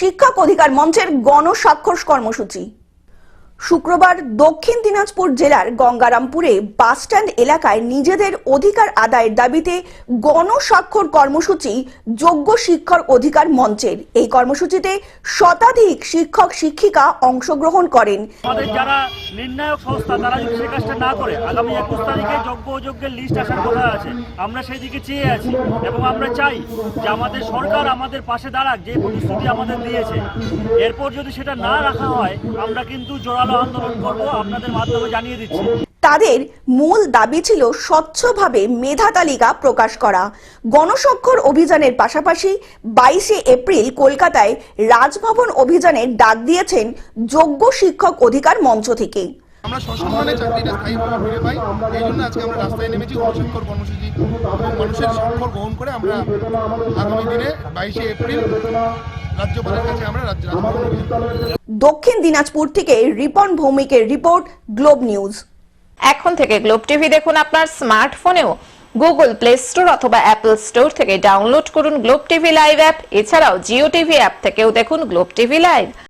শিক্ষক অধিকার মঞ্চের গণস্বাক্ষর কর্মসূচি। শুক্রবার দক্ষিণ দিনাজপুর জেলার গঙ্গারামপুরে বাসস্ট্যান্ড এলাকায় নিজেদের অধিকার আদায়ের দাবিতে গণস্বাক্ষর কর্মসূচি যোগ্য শিক্ষক অধিকার মঞ্চের। এই কর্মসূচিতে শতাধিক শিক্ষক, শিক্ষিকা অংশগ্রহণ করেন। যারা নির্ণায়ক সংস্থা, তারা কাজটা না করে, আগামী একুশ তারিখে যোগ্য লিস্ট আছে। আমরা চেয়ে আছি এবং আমরা চাই যে আমাদের সরকার আমাদের পাশে যে আমাদের দিয়েছে। এরপর যদি সেটা না রাখা হয়, আমরা কিন্তু জোরালো আন্দোলন করব, আপনাদের মাধ্যমে জানিয়ে দিচ্ছি। তাদের মূল দাবি ছিল স্বচ্ছভাবে মেধা তালিকা প্রকাশ করা। গণস্বাক্ষর অভিযানের পাশাপাশি বাইশে এপ্রিল কলকাতায় রাজভবন অভিযানের ডাক দিয়েছেন যোগ্য শিক্ষক অধিকার মঞ্চ থেকে। আমরা সসম্মানে চাকরিটা স্থায়ীভাবে ফিরে পাই। এই জন্য আজকে আমরা রাস্তায় নেমেছি গণস্বাক্ষর কর্মসূচি এবং মানুষের স্বাক্ষর গ্রহণ করে আমরা আগামী দিনে বাইশে এপ্রিল রাজ্যপালের কাছে আমরা রাজ্য। দক্ষিণ দিনাজপুর থেকে রিপন ভৌমিকের রিপোর্ট গ্লোব নিউজ। এখন থেকে গ্লোব টিভি দেখুন আপনার স্মার্টফোনেও। গুগল প্লে স্টোর অথবা অ্যাপল স্টোর থেকে ডাউনলোড করুন গ্লোব টিভি লাইভ অ্যাপ। এছাড়াও জিও টিভি অ্যাপ থেকেও দেখুন গ্লোব টিভি লাইভ।